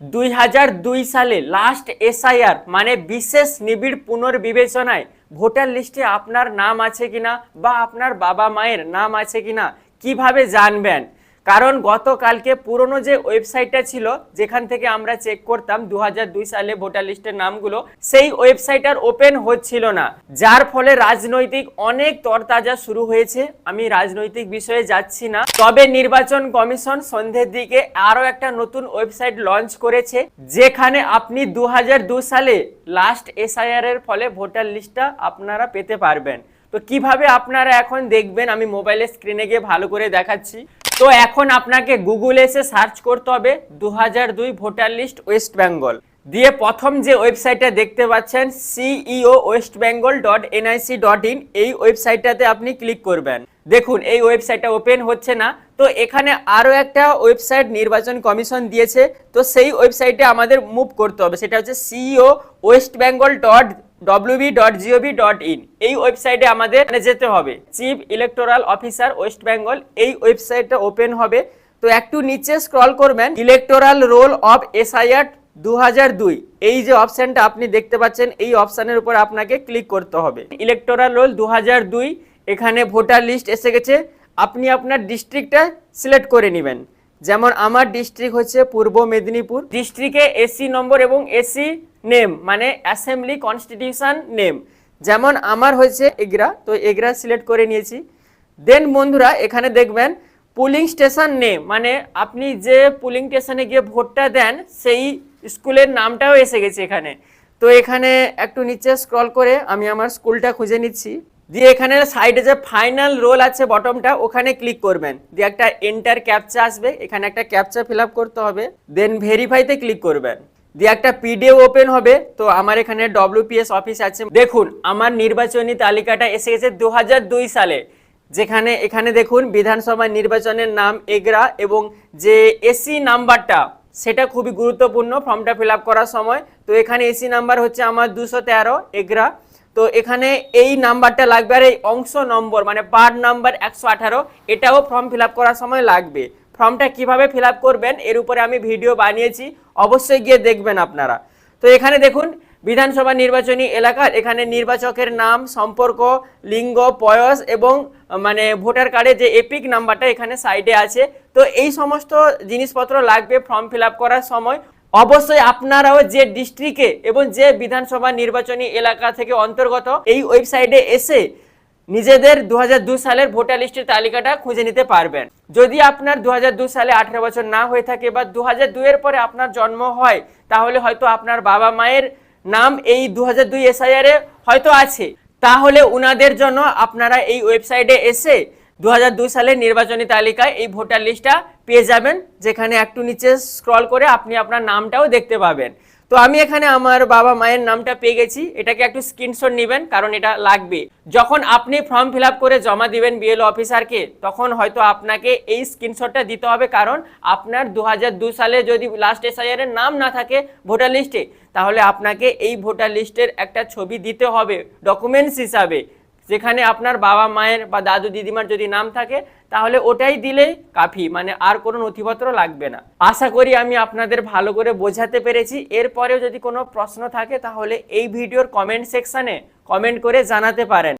দুই হাজার দুই সালে লাস্ট এসআইআর মানে বিশেষ নিবিড় পুনর্বিবেচনায় ভোটার লিস্টে আপনার নাম আছে কিনা বা আপনার বাবা মায়ের নাম আছে কিনা, কীভাবে জানবেন? কারণ গতকালকে পুরনো যে ওয়েবসাইটটা ছিল, যেখান থেকে আমরা চেক করতাম দু সালে ভোটার লিস্টের নামগুলো, সেই ওয়েবসাইট আর ওপেন হচ্ছিল না। যার ফলে রাজনৈতিক অনেক তরতাজা শুরু হয়েছে। আমি রাজনৈতিক বিষয়ে যাচ্ছি না। তবে নির্বাচন কমিশন সন্ধ্যের দিকে আরও একটা নতুন ওয়েবসাইট লঞ্চ করেছে, যেখানে আপনি দু সালে লাস্ট এসআইআর এর ফলে ভোটার লিস্টটা আপনারা পেতে পারবেন। তো কীভাবে আপনারা এখন দেখবেন, আমি মোবাইলের স্ক্রিনে গিয়ে ভালো করে দেখাচ্ছি। তো এখন আপনাকে গুগলে এসে সার্চ করতে হবে দু দুই ভোটার লিস্ট ওয়েস্ট বেঙ্গল দিয়ে প্রথম যে ওয়েবসাইটটা দেখতে পাচ্ছেন CEO West Bengal dot NIC dot in এই ওয়েবসাইটটাতে আপনি ক্লিক করবেন। দেখুন, এই ওয়েবসাইটটা ওপেন হচ্ছে না। তো এখানে আরও একটা ওয়েবসাইট নির্বাচন কমিশন দিয়েছে। তো সেই ওয়েবসাইটে আমাদের মুভ করতে হবে। সেটা হচ্ছে CEO West Bengal dot WB dot GOV dot in এই ওয়েবসাইটে আমাদের যেতে হবে। Chief electoral officer West Bengal এই ওয়েবসাইটটা ওপেন হবে। তো একটু নিচে স্ক্রল করবেন। ইলেকটোরাল রোল অফ এসআইআর দু এই যে অপশনটা আপনি দেখতে পাচ্ছেন, এই অপশনের উপর আপনাকে ক্লিক করতে হবে। ইলেকটোরাল রোল দু এখানে ভোটার লিস্ট এসে গেছে। আপনি আপনার ডিস্ট্রিক্টটা সিলেক্ট করে নেবেন। যেমন আমার ডিস্ট্রিক্ট হচ্ছে পূর্ব মেদিনীপুর। ডিস্ট্রিক্টে এসি নম্বর এবং এসি নেম মানে অ্যাসেম্বলি কনস্টিটিউশন নেম যেমন আমার হয়েছে এগরা, তো এগরা সিলেক্ট করে নিয়েছি। দেন বন্ধুরা, এখানে দেখবেন পুলিং স্টেশন নেম মানে আপনি যে পুলিং স্টেশনে গিয়ে ভোটটা দেন, সেই স্কুলের নামটাও এসে গেছে এখানে। তো এখানে একটু নিচে স্ক্রল করে আমি আমার স্কুলটা খুঁজে নিচ্ছি। দিয়ে এখানে সাইডে যে ফাইনাল রোল আছে বটমটা ওখানে ক্লিক করবেন। দিয়ে একটা এন্টার ক্যাপচা আসবে, এখানে একটা ক্যাপচা ফিল করতে হবে। দেন ভেরিফাইতে ক্লিক করবেন। দিয়ে একটা পিডিএফ ওপেন হবে। তো আমার এখানে ডব্লিউপিএস অফিস আছে। দেখুন, আমার নির্বাচনী তালিকাটা এসে গেছে দু হাজার দুই সালে। যেখানে, এখানে দেখুন বিধানসভা নির্বাচনের নাম এগরা এবং যে এসি নাম্বারটা, সেটা খুবই গুরুত্বপূর্ণ ফর্মটা ফিল করার সময়। তো এখানে এসি নাম্বার হচ্ছে আমার দুশো তেরো, এগরা। তো এখানে এই নাম্বারটা লাগবে আর এই অংশ নম্বর মানে পার নাম্বার একশো আঠারো, এটাও ফর্ম ফিল করার সময় লাগবে। ফর্মটা কীভাবে ফিল করবেন, এর উপরে আমি ভিডিও বানিয়েছি, অবশ্যই গিয়ে দেখবেন আপনারা। তো এখানে দেখুন, বিধানসভা নির্বাচনী এলাকার, এখানে নির্বাচকের নাম, সম্পর্ক, লিঙ্গ, বয়স এবং মানে ভোটার কার্ডে যে এপিক নাম্বারটা এখানে সাইডে আছে। তো এই সমস্ত জিনিসপত্র লাগবে ফর্ম ফিল করার সময়। অবশ্যই আপনারাও যে ডিস্ট্রিক্টে এবং যে বিধানসভা নির্বাচনী এলাকা থেকে অন্তর্গত, এই ওয়েবসাইটে এসে নিজেদের দু সালের ভোটার লিস্টের তালিকাটা খুঁজে নিতে পারবেন। যদি আপনার দু সালে আঠারো বছর না হয়ে থাকে বা দু এর পরে আপনার জন্ম হয়, তাহলে হয়তো আপনার বাবা মায়ের নাম এই দু হাজার দুই হয়তো আছে। তাহলে উনাদের জন্য আপনারা এই ওয়েবসাইটে এসে দু সালের নির্বাচনী তালিকায় এই ভোটার লিস্টটা পেয়ে যাবেন, যেখানে একটু নিচে স্ক্রল করে আপনি আপনার নামটাও দেখতে পাবেন। তো আমি এখানে আমার বাবা মায়ের নামটা পেয়ে গেছি। এটাকে একটু স্ক্রিনশট নেবেন, কারণ এটা লাগবে। যখন আপনি ফর্ম ফিল করে জমা দিবেন বিএলও অফিসারকে তখন হয়তো আপনাকে এই স্ক্রিনশটটা দিতে হবে, কারণ আপনার দু সালে যদি লাস্ট এস এর নাম না থাকে ভোটার লিস্টে তাহলে আপনাকে এই ভোটার লিস্টের একটা ছবি দিতে হবে ডকুমেন্টস হিসাবে। যেখানে আপনার বাবা মায়ের বা দাদু দিদিমার যদি নাম থাকে, তাহলে ওটাই দিলেই কাফি মানে আর কোনো নথিপত্র লাগবে না। আশা করি আমি আপনাদের ভালো করে বোঝাতে পেরেছি। এরপরেও যদি কোনো প্রশ্ন থাকে, তাহলে এই ভিডিওর কমেন্ট সেকশানে কমেন্ট করে জানাতে পারেন।